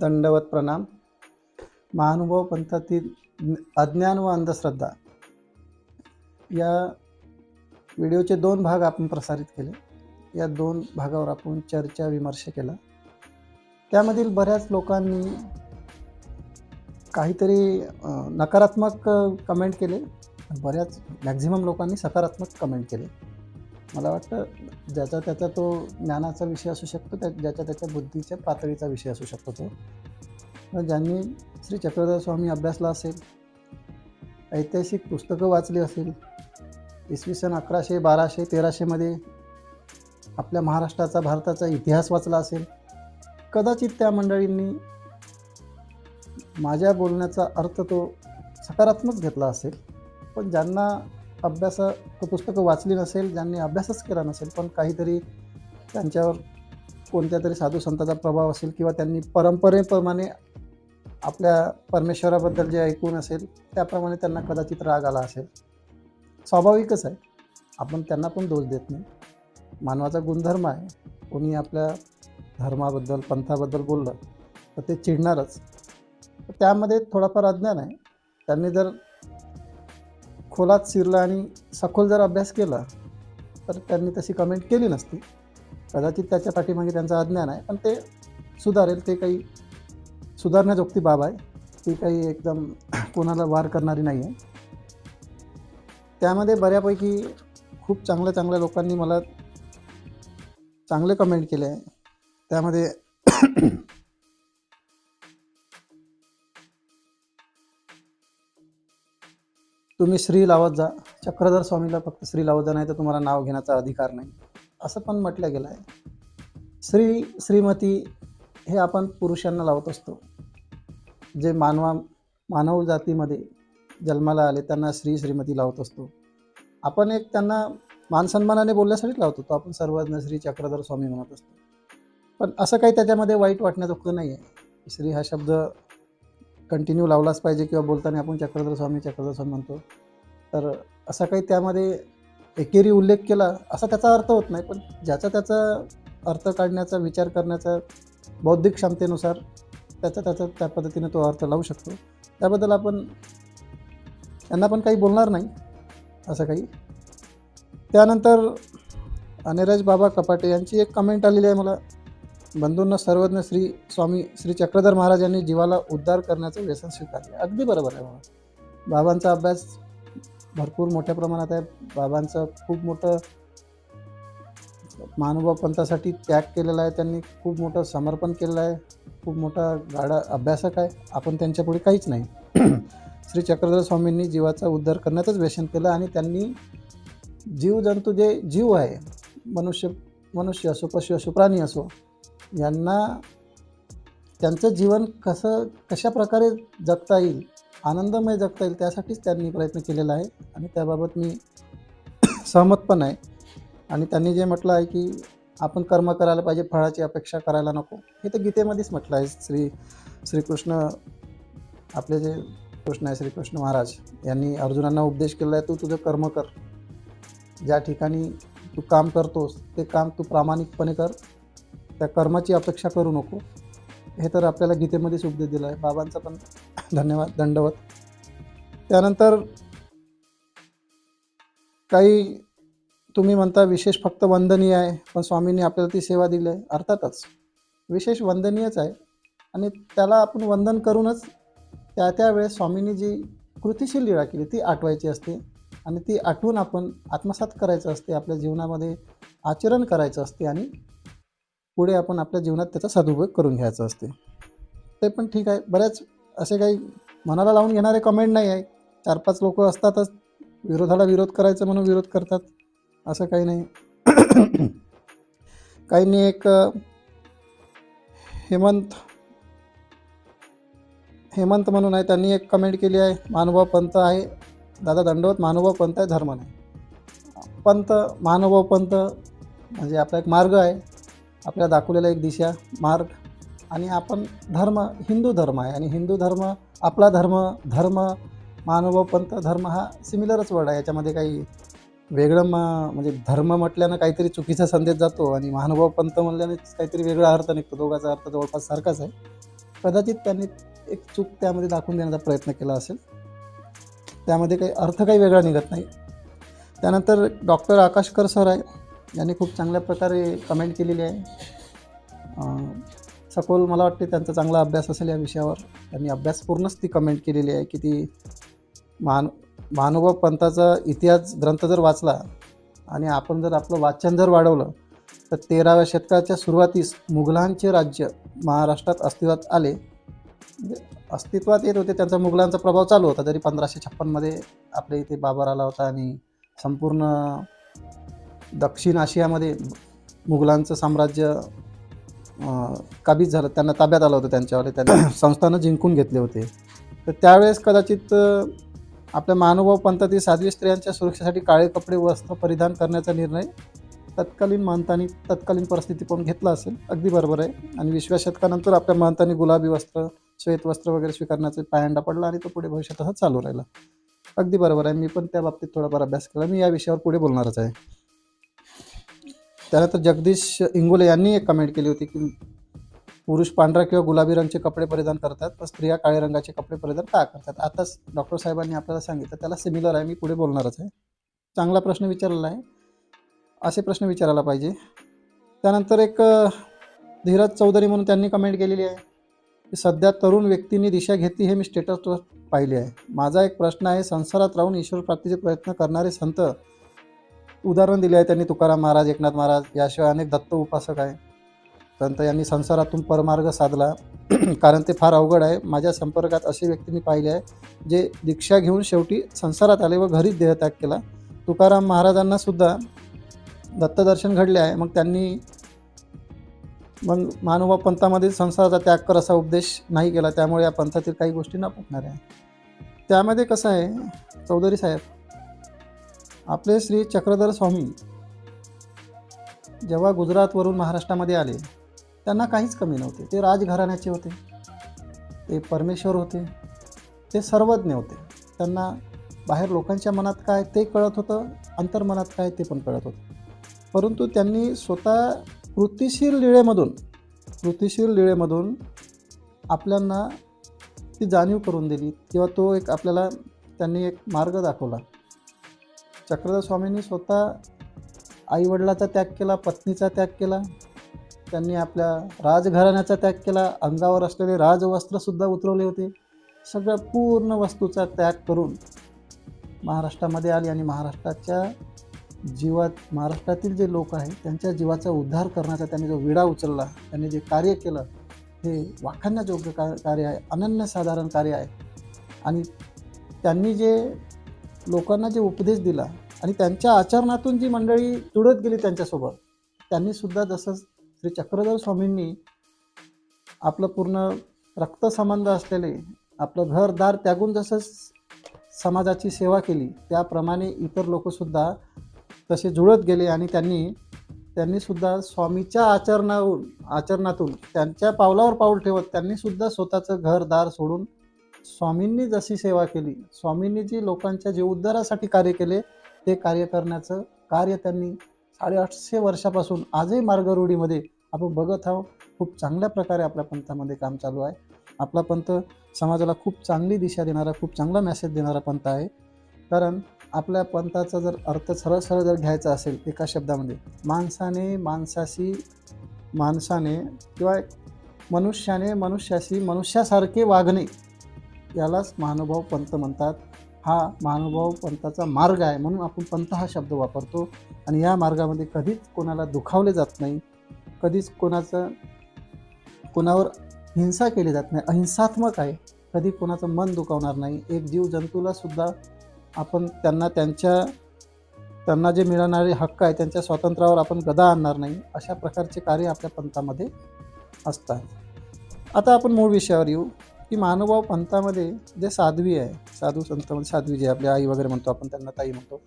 दंडवत प्रणाम. महानुभव पंथातील अज्ञान व अंधश्रद्धा. या व्हिडिओचे दोन भाग आपण प्रसारित केले. या दोन भागावर आपण चर्चा विमर्श केला. त्यामधील बऱ्याच लोकांनी काहीतरी नकारात्मक कमेंट केले. बऱ्याच मॅक्झिमम लोकांनी सकारात्मक कमेंट केले. मला वाटतं ज्याचा त्याचा तो ज्ञानाचा विषय असू शकतो त्या ज्याच्या त्याच्या बुद्धीच्या पातळीचा विषय असू शकतो तो. ज्यांनी श्री चक्रधर स्वामी अभ्यासला असेल ऐतिहासिक पुस्तकं वाचली असेल इसवी सन अकराशे बाराशे तेराशेमध्ये आपल्या महाराष्ट्राचा भारताचा इतिहास वाचला असेल कदाचित त्या मंडळींनी माझ्या बोलण्याचा अर्थ तो सकारात्मक घेतला असेल. पण ज्यांना अभ्यास तो पुस्तकं वाचली नसेल ज्यांनी अभ्यासच केला नसेल पण काहीतरी त्यांच्यावर कोणत्या तरी साधू संतांचा प्रभाव असेल किंवा त्यांनी परंपरेप्रमाणे आपल्या परमेश्वराबद्दल जे ऐकून असेल त्याप्रमाणे त्यांना कदाचित राग आला असेल. स्वाभाविकच आहे. आपण त्यांना पण दोष देत नाही. मानवाचा गुणधर्म आहे. कोणी आपल्या धर्माबद्दल पंथाबद्दल बोललं तर ते चिडणारच. त्यामध्ये थोडाफार अज्ञान आहे. त्यांनी जर खोलात शिरला आणि सखोल जर अभ्यास केला तर त्यांनी तशी कमेंट केली नसती. कदाचित त्याच्या पाठीमागे त्यांचं अज्ञान आहे पण ते सुधारेल ते काही सुधारण्याजोगती बाब आहे. ती काही एकदम कोणाला वार करणारी नाही आहे. त्यामध्ये बऱ्यापैकी खूप चांगल्या चांगल्या लोकांनी मला चांगले कमेंट केले आहे. त्यामध्ये तुम्ही श्री लावत जा. चक्रधर स्वामीला फक्त श्री लावत जा नाही तर तुम्हाला नाव घेण्याचा अधिकार नाही. असं पण म्हटलं गेलं आहे श्री श्रीमती हे आपण पुरुषांना लावत असतो. जे मानवा मानव जातीमध्ये जन्माला आले त्यांना श्री श्रीमती लावत असतो. आपण एक त्यांना मानसन्मानाने बोलण्यासाठीच लावतो तो आपण सर्वज्ञ श्री चक्रधर स्वामी म्हणत असतो. पण असं काही त्याच्यामध्ये वाईट वाटण्याजोगतं नाही आहे श्री हा शब्द कंटिन्यू लावलाच पाहिजे किंवा बोलताना आपण चक्रधर स्वामी चक्रधर स्वामी म्हणतो. तर असा काही त्यामध्ये एकेरी उल्लेख केला असा त्याचा अर्थ होत नाही पण ज्याचा त्याचा अर्थ काढण्याचा विचार करण्याचा बौद्धिक क्षमतेनुसार त्याचा त्याचा त्या पद्धतीने तो अर्थ लावू शकतो. त्याबद्दल आपण त्यांना पण काही बोलणार नाही असं काही. त्यानंतर अनिराज बाबा कपाटे यांची एक कमेंट आलेली आहे मला. बंधूंना सर्वज्ञ श्री स्वामी श्री चक्रधर महाराज यांनी जीवाला उद्धार करण्याचं व्यसन स्वीकारले. अगदी बरोबर आहे बाबा. बाबांचा अभ्यास भरपूर मोठ्या प्रमाणात आहे. बाबांचं खूप मोठं महानुभाव पंथासाठी त्याग केलेला आहे. त्यांनी खूप मोठं समर्पण केलेलं आहे. खूप मोठा गाडा अभ्यासक आहे. आपण त्यांच्यापुढे काहीच नाही. श्री चक्रधर स्वामींनी जीवाचा उद्धार करण्याचंच व्यसन केलं आणि त्यांनी जीव जंतू जे जीव आहे मनुष्य मनुष्य असो पशु असो प्राणी असो यांना त्यांचं जीवन कसं कशा प्रकारे जगता येईल आनंदमय जगता येईल त्यासाठीच त्यांनी प्रयत्न केलेला आहे. आणि त्याबाबत मी सहमत पण आहे. आणि त्यांनी जे म्हटलं आहे की आपण कर्म करायला पाहिजे फळाची अपेक्षा करायला नको. हे तर गीतेमध्येच म्हटलं आहे. श्री श्रीकृष्ण आपले जे कृष्ण आहे श्रीकृष्ण महाराज यांनी अर्जुनांना उपदेश केला आहे तू तुझं कर्म कर. ज्या ठिकाणी तू काम करतोस ते काम तू प्रामाणिकपणे कर. त्या कर्माची अपेक्षा करू नको. हे तर आपल्याला गीतेमध्येच उपदेश दिला आहे. बाबांचा पण धन्यवाद दंडवत. त्यानंतर काही तुम्ही म्हणता विशेष फक्त वंदनीय आहे पण स्वामींनी आपल्याला ती सेवा दिली आहे. अर्थातच विशेष वंदनीयच आहे. आणि त्याला आपण वंदन करूनच त्या त्यावेळेस स्वामींनी जी कृतिशील लीळा केली ती आठवायची असते. आणि ती आठवून आपण आत्मसात करायचं असते. आपल्या जीवनामध्ये आचरण करायचं असते. आणि पुढे आपण आपल्या जीवनात त्याचा सदुपयोग करून घ्यायचा असते. ते पण ठीक आहे. बऱ्याच असे काही मनाला लावून घेणारे कमेंट नाही आहे. चार पाच लोक असतातच. विरोधाला विरोध करायचं म्हणून विरोध करतात. असं काही नाही. काहींनी एक हेमंत हेमंत म्हणून आहे. त्यांनी एक कमेंट केली आहे. महानुभाव पंत आहे. दादा दंडवत महानुभाव पंत आहे धर्म नाही. पंथ महानुभाव पंत म्हणजे आपला एक मार्ग आहे. आपल्या दाखवलेला एक दिशा मार्ग आणि आपण धर्म हिंदू धर्म आहे आणि हिंदू धर्म आपला धर्म धर्म मानव पंथ धर्म हा सिमिलरच वर्ड आहे. याच्यामध्ये काही वेगळं मा म्हणजे धर्म म्हटल्यानं काहीतरी चुकीचा संदेश जातो आणि महानुभाव पंथ म्हणल्याने काहीतरी वेगळा अर्थ निघतो. दोघाचा अर्थ जवळपास सारखाच आहे. कदाचित त्यांनी एक चूक त्यामध्ये दाखवून देण्याचा प्रयत्न केला असेल. त्यामध्ये काही अर्थ काही वेगळा निघत नाही. त्यानंतर डॉक्टर आकाशकर सर आहे. यांनी खूप चांगल्या प्रकारे कमेंट केलेली आहे. सखोल मला वाटते त्यांचा चांगला अभ्यास असेल या विषयावर. त्यांनी अभ्यासपूर्णच ती कमेंट केलेली आहे की ती मान महानुभाव पंथाचा इतिहास ग्रंथ जर वाचला आणि आपण जर आपलं वाचन जर वाढवलं तर तेराव्या शतकाच्या सुरुवातीस मुघलांचे राज्य महाराष्ट्रात अस्तित्वात आले. म्हणजे अस्तित्वात येत होते त्यांचा मुघलांचा प्रभाव चालू होता जरी पंधराशे छप्पनमध्ये आपल्या इथे बाबर आला होता आणि संपूर्ण दक्षिण आशियामध्ये मुघलांचं साम्राज्य काबीज झालं. त्यांना ताब्यात आलं होतं त्यांच्यावर. त्यांना संस्थानं जिंकून घेतले होते. तर त्यावेळेस कदाचित आपल्या महानुभाव पंथातील साध्वी स्त्रियांच्या सुरक्षेसाठी काळे कपडे वस्त्र परिधान करण्याचा निर्णय तत्कालीन महंतांनी तत्कालीन परिस्थिती पण घेतला असेल. अगदी बरोबर आहे. आणि विसव्या शतकानंतर आपल्या महंतांनी गुलाबी वस्त्र श्वेत वस्त्र वगैरे स्वीकारण्याचा पायंडा पडला आणि तो पुढे भविष्यात तसंच चालू राहिला. अगदी बरोबर आहे. मी पण त्या बाबतीत थोडाफार अभ्यास केला. मी या विषयावर पुढे बोलणारच आहे. त्यानंतर जगदीश इंगोले यांनी एक कमेंट केली होती की पुरुष पांढरा किंवा गुलाबी रंगचे कपडे परिधान करतात तर स्त्रिया काळ्या रंगाचे कपडे परिधान का करतात? आताच डॉक्टर साहेबांनी आपल्याला सांगितलं त्याला सिमिलर आहे मी पुढे बोलणारच आहे. चांगला प्रश्न विचारलेला आहे. असे प्रश्न विचारायला पाहिजे. त्यानंतर एक धीरज चौधरी म्हणून त्यांनी कमेंट केलेली आहे. की सध्या तरुण व्यक्तींनी दिशा घेतली हे मी स्टेटसवर पाहिले आहे. माझा एक प्रश्न आहे संसारात राहून ईश्वर प्राप्तीचे प्रयत्न करणारे संत उदाहरण दिले आहे त्यांनी तुकाराम महाराज एकनाथ महाराज याशिवाय अनेक दत्त उपासक आहे संत यांनी संसारातून परमार्ग साधला. कारण ते फार अवघड आहे. माझ्या संपर्कात असे व्यक्ती मी पाहिले आहे जे दीक्षा घेऊन शेवटी संसारात आले व घरीच देहत्याग केला. तुकाराम महाराजांना सुद्धा दत्तदर्शन घडले आहे. मग त्यांनी मग मानवा पंथामध्ये संसाराचा त्याग कर असा उपदेश नाही केला. त्यामुळे या पंथातील काही गोष्टी न पुकणार आहे त्यामध्ये कसं आहे चौधरी साहेब आपले श्री चक्रधर स्वामी जेव्हा गुजरातवरून महाराष्ट्रामध्ये आले त्यांना काहीच कमी नव्हते. ते राजघराण्याचे होते. ते परमेश्वर होते. ते सर्वज्ञ होते. त्यांना बाहेर लोकांच्या मनात काय ते कळत होतं अंतर्मनात काय ते पण कळत होतं. परंतु त्यांनी स्वतः कृतिशील लीळेमधून कृतिशील लीळेमधून आपल्यांना ती जाणीव करून दिली किंवा तो एक आपल्याला त्यांनी एक मार्ग दाखवला. चक्रधर स्वामींनी स्वतः आईवडिलाचा त्याग केला पत्नीचा त्याग केला त्यांनी आपल्या राजघराण्याचा त्याग केला अंगावर असलेले राजवस्त्रसुद्धा उतरवले होते. सगळ्या पूर्ण वस्तूचा त्याग करून महाराष्ट्रामध्ये आली आणि महाराष्ट्राच्या जीवात महाराष्ट्रातील जे लोक आहेत त्यांच्या जीवाचा उद्धार करण्याचा त्यांनी जो विडा उचलला त्यांनी जे कार्य केलं हे वाखाण्याजोग्य का कार्य आहे अनन्यसाधारण कार्य आहे. आणि त्यांनी जे लोकांना जे उपदेश दिला आणि त्यांच्या आचरणातून जी मंडळी जुळत गेली त्यांच्यासोबत त्यांनीसुद्धा जसं श्री चक्रधर स्वामींनी आपलं पूर्ण रक्तसंबंध असलेले आपलं घरदार त्यागून जसं समाजाची सेवा केली त्याप्रमाणे इतर लोकसुद्धा तसे जुळत गेले आणि त्यांनी त्यांनीसुद्धा स्वामीच्या आचरणाहून आचरणातून त्यांच्या पावलावर पाऊल ठेवत त्यांनीसुद्धा स्वतःचं घरदार सोडून स्वामींनी जशी सेवा केली स्वामींनी जी लोकांच्या जीव उद्धारासाठी कार्य केले ते कार्य करण्याचं कार्य त्यांनी साडेआठशे वर्षापासून आजही मार्गरूढीमध्ये आपण बघत आहोत. खूप चांगल्या प्रकारे आपल्या पंथामध्ये काम चालू आहे. आपला पंथ समाजाला खूप चांगली दिशा देणारा खूप चांगला मेसेज देणारा पंथ आहे. कारण आपल्या पंथाचा जर अर्थ सरळ सरळ जर घ्यायचा असेल एका शब्दामध्ये माणसाने माणसाशी माणसाने किंवा मनुष्याने मनुष्याशी मनुष्यासारखे वागणे यालाच महानुभाव पंत म्हणतात. हा महानुभाव पंथाचा मार्ग आहे म्हणून आपण पंथ हा शब्द वापरतो. आणि या मार्गामध्ये कधीच कोणाला दुखावले जात नाही. कधीच कोणाचं कोणावर हिंसा केली जात नाही. अहिंसात्मक आहे. कधी कोणाचं मन दुखावणार नाही. एक जीव जंतूला सुद्धा आपण त्यांना त्यांच्या त्यांना जे मिळणारे हक्क आहे त्यांच्या स्वातंत्र्यावर आपण गदा आणणार नाही. अशा प्रकारचे कार्य आपल्या पंथामध्ये असतात. आता आपण मूळ विषयावर येऊ. की महानुभाव पंथामध्ये जे साध्वी आहे साधू संतमध्ये साध्वी जे आपल्या आई वगैरे म्हणतो आपण त्यांना ताई म्हणतो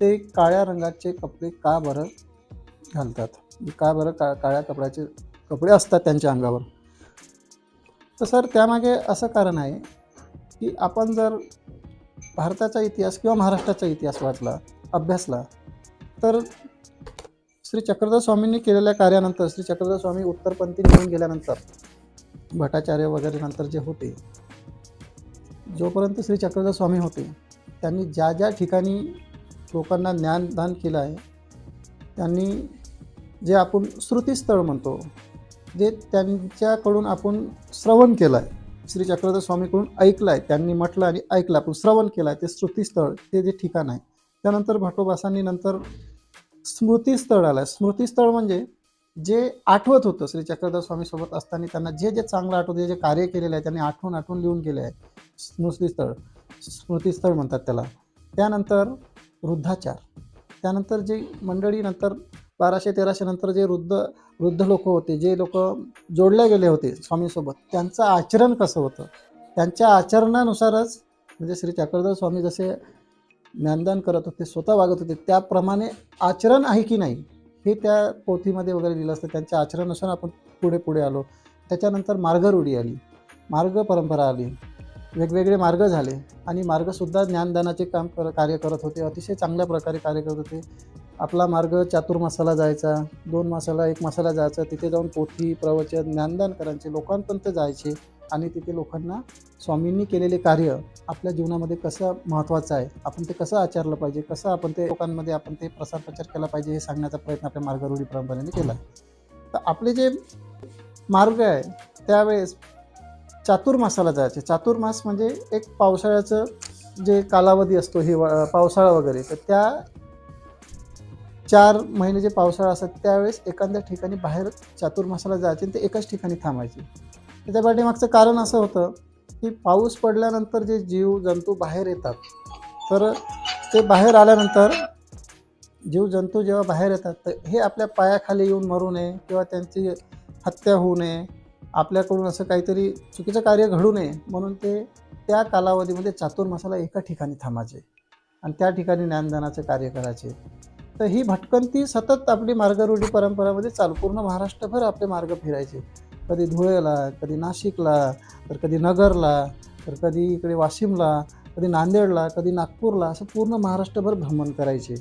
ते काळ्या रंगाचे कपडे का बरं घालतात? म्हणजे का बरं का काळ्या कपड्याचे कपडे असतात त्यांच्या अंगावर? तर सर त्यामागे असं कारण आहे की आपण जर भारताचा इतिहास किंवा महाराष्ट्राचा इतिहास वाचला अभ्यासला तर श्री चक्रधर स्वामींनी केलेल्या कार्यानंतर श्री चक्रधर स्वामी उत्तरपंथी निघून गेल्यानंतर भट्टाचार्य वगैरे नंतर जे होते जोपर्यंत श्री चक्रधर स्वामी होते त्यांनी ज्या ज्या ठिकाणी लोकांना ज्ञानदान केलं आहे त्यांनी जे आपण श्रुतीस्थळ म्हणतो जे त्यांच्याकडून आपण श्रवण केलं आहे श्री चक्रधर स्वामीकडून ऐकलं आहे त्यांनी म्हटलं आणि ऐकलं आपण श्रवण केलं आहे ते श्रुतीस्थळ ते जे ठिकाण आहे त्यानंतर भटोबासांनी नंतर स्मृतीस्थळ आलं आहे. स्मृतीस्थळ म्हणजे जे आठवत होतं श्री चक्रधर स्वामीसोबत असताना त्यांना जे जे चांगलं आठवतं जे कार्य केलेलं आहे त्यांनी आठवून आठवून लिहून केले आहे स्मृतीस्थळ स्मृतीस्थळ म्हणतात त्याला. त्यानंतर वृद्धाचार. त्यानंतर जे मंडळी नंतर बाराशे तेराशे नंतर जे वृद्ध वृद्ध लोक होते जे लोक जोडले गेले होते स्वामीसोबत त्यांचं आचरण कसं होतं? त्यांच्या आचरणानुसारच म्हणजे श्री चक्रधर स्वामी जसे ज्ञानदान करत होते स्वतः वागत होते त्याप्रमाणे आचरण आहे की नाही? हे त्या पोथीमध्ये वगैरे लिहिलं असतं. त्यांच्या आचरणानुसार आपण पुढे पुढे आलो. त्याच्यानंतर मार्गरूढी आली. मार्ग परंपरा आली. वेगवेगळे मार्ग झाले. आणि मार्गसुद्धा ज्ञानदानाचे काम कर कार्य करत होते. अतिशय चांगल्या प्रकारे कार्य करत होते. आपला मार्ग चातुर्मासाला जायचा दोन मासाला एक मासाला जायचा तिथे जाऊन पोथी प्रवचन ज्ञानदान करायचे लोकांपर्यंत जायचे आणि तिथे लोकांना स्वामींनी केलेले कार्य आपल्या जीवनामध्ये कसं महत्त्वाचं आहे आपण ते कसं आचरलं पाहिजे कसं आपण ते लोकांमध्ये आपण ते प्रसार प्रचार केला पाहिजे हे सांगण्याचा प्रयत्न आपल्या मार्गरूढी परंपरेने केला. तर आपले जे मार्ग आहे त्यावेळेस चातुर्मासाला जायचे. चातुर्मास म्हणजे एक पावसाळ्याचं जे कालावधी असतो हिवा पावसाळा वगैरे तर त्या चार महिने जे पावसाळा असतात त्यावेळेस एखाद्या ठिकाणी बाहेर चातुर्मासाला जायचे आणि ते एकाच ठिकाणी थांबायचे. त्याच्या पाठीमागचं कारण असं होतं की पाऊस पडल्यानंतर जे जीव जंतू बाहेर येतात तर ते बाहेर आल्यानंतर जीव जंतू जेव्हा बाहेर येतात तर हे आपल्या पायाखाली येऊन मरू नये किंवा त्यांची हत्या होऊ नये आपल्याकडून असं काहीतरी चुकीचं कार्य घडू नये म्हणून ते त्या कालावधीमध्ये चातुर्मासाला एका ठिकाणी थांबायचे आणि त्या ठिकाणी ज्ञानदानाचे कार्य करायचे. तर ही भटकंती सतत आपली मार्गरूढी परंपरामध्ये चालू. पूर्ण महाराष्ट्रभर आपले मार्ग फिरायचे. कधी धुळेला कधी नाशिकला तर कधी नगरला तर कधी इकडे वाशिमला कधी नांदेडला कधी नागपूरला असं पूर्ण महाराष्ट्रभर भ्रमण करायचे.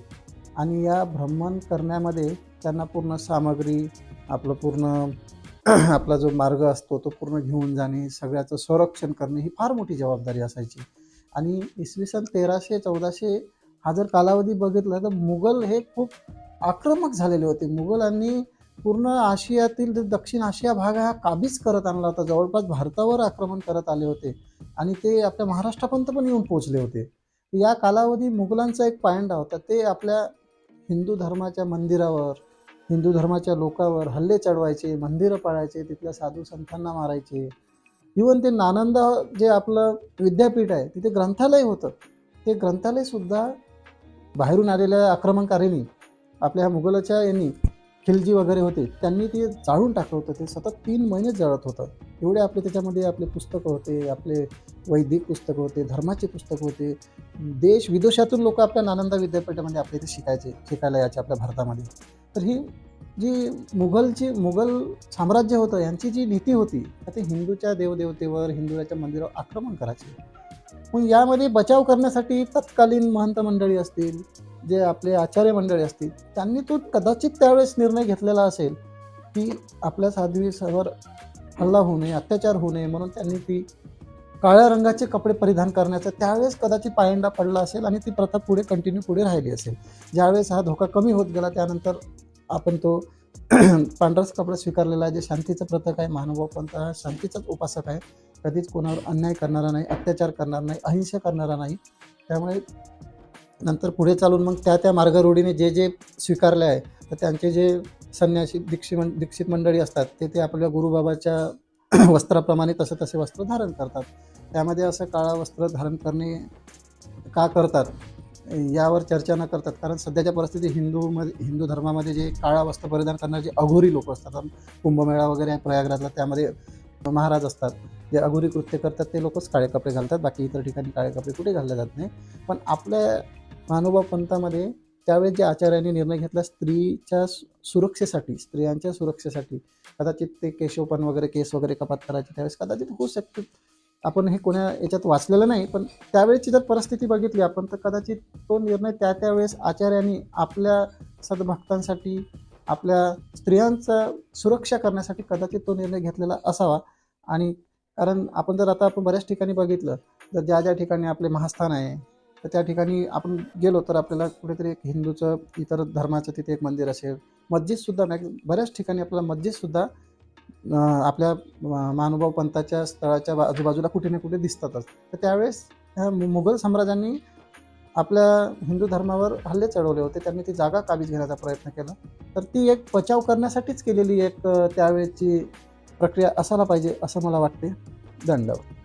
आणि या भ्रमण करण्यामध्ये त्यांना पूर्ण सामग्री आपलं पूर्ण आपला जो मार्ग असतो तो पूर्ण घेऊन जाणे सगळ्याचं संरक्षण करणे ही फार मोठी जबाबदारी असायची. आणि इसवी सन तेराशे चौदाशे हा जर कालावधी बघितला तर मुघल हे खूप आक्रमक झालेले होते. मुघलांनी पूर्ण आशियातील दक्षिण आशिया भाग हा काबीज करत आणला होता. जवळपास भारतावर आक्रमण करत आले होते आणि ते आपल्या महाराष्ट्रापर्यंत पण येऊन पोचले होते. या कालावधी मुघलांचा एक पायंडा होता. ते आपल्या हिंदू धर्माच्या मंदिरावर हिंदू धर्माच्या लोकांवर हल्ले चढवायचे मंदिरं पाळायचे तिथल्या साधू संतांना मारायचे. इवन ते नानंदा जे आपलं विद्यापीठ आहे तिथे ग्रंथालय होतं. ते ग्रंथालयसुद्धा बाहेरून आलेल्या आक्रमणकारींनी आपल्या ह्या मुघलाच्या यांनी खिलजी वगैरे होते त्यांनी ते जाळून टाकलं होतं. ते सतत तीन महिने जळत होतं. एवढे आपले त्याच्यामध्ये आपले पुस्तकं होते आपले वैदिक पुस्तकं होते धर्माचे पुस्तकं होते. देश विदेशातून लोक आपल्या नालंदा विद्यापीठामध्ये आपल्या इथे शिकायचे शिकायला यायचे आपल्या भारतामध्ये. तर ही जी मुघलची मुघल साम्राज्य होतं यांची जी नीती होती ते हिंदूच्या देवदेवतेवर हिंदूच्या मंदिरावर आक्रमण करायचे. मग यामध्ये बचाव करण्यासाठी तत्कालीन महंत मंडळी असतील जे आपले आचार्य मंडळी असतील त्यांनी तो कदाचित त्यावेळेस निर्णय घेतलेला असेल की आपल्या साध्वीसवर हल्ला होऊ नये अत्याचार होऊ नये म्हणून त्यांनी ती काळ्या रंगाचे कपडे परिधान करण्याचा त्यावेळेस कदाचित पायंडा पडला असेल आणि ती प्रथा पुढे कंटिन्यू पुढे राहिली असेल. ज्यावेळेस हा धोका कमी होत गेला त्यानंतर आपण तो पांढराच कपडा स्वीकारलेला आहे जे शांतीचं प्रथक आहे महानुभाव पंत हा शांतीचाच उपासक आहे. कधीच कोणावर अन्याय करणारा नाही अत्याचार करणार नाही अहिंसा करणारा नाही. त्यामुळे नंतर पुढे चालून मग त्या त्या मार्गरूढीने जे जे स्वीकारले आहे तर त्यांचे जे संन्यासी दीक्षी मं दीक्षित मंडळी असतात ते ते आपल्या गुरुबाबाच्या वस्त्राप्रमाणे तसं तसे वस्त्र धारण करतात. त्यामध्ये असं काळा वस्त्र धारण करणे का करतात? यावर चर्चा न करतात. कारण सध्याच्या परिस्थितीत हिंदूमध्ये हिंदू धर्मामध्ये जे काळा वस्त्र परिधान करणारे जे अघोरी लोक असतात कुंभमेळा वगैरे प्रयागराजला त्यामध्ये महाराज असतात. जे अघोरी कृत्य करतात ते लोकच काळे कपडे घालतात. बाकी इतर ठिकाणी काळे कपडे कुठे घालले जात नाही. पण आपल्या महानुभाव पंथामध्ये त्यावेळेस जे आचार्यांनी निर्णय घेतला स्त्रीच्या सुरक्षेसाठी स्त्रियांच्या सुरक्षेसाठी कदाचित ते केशोपन वगैरे केस वगैरे कपात करायचे त्यावेळेस कदाचित होऊ शकते. आपण हे कोण्या याच्यात वाचलेलं नाही पण त्यावेळेची जर परिस्थिती बघितली आपण तर कदाचित तो निर्णय त्या त्यावेळेस आचार्यांनी आपल्या सद्भक्तांसाठी आपल्या स्त्रियांचा सुरक्षा करण्यासाठी कदाचित तो निर्णय घेतलेला असावा. आणि कारण आपण जर आता आपण बऱ्याच ठिकाणी बघितलं तर ज्या ज्या ठिकाणी आपले महास्थान आहे तर त्या ठिकाणी आपण गेलो तर आपल्याला कुठेतरी एक हिंदूचं इतर धर्माचं तिथे एक मंदिर असेल. मस्जिदसुद्धा नाही बऱ्याच ठिकाणी आपल्याला मस्जिदसुद्धा आपल्या महानुभाव पंथाच्या स्थळाच्या आजूबाजूला कुठे ना कुठे दिसतातच. तर त्यावेळेस ह्या मु- मुघल साम्राज्यांनी आपल्या हिंदू धर्मावर हल्ले चढवले होते. त्यांनी ती जागा काबीज घेण्याचा प्रयत्न केला. तर ती एक बचाव करण्यासाठीच केलेली एक त्यावेळेची प्रक्रिया असायला पाहिजे असं मला वाटते. दंडवत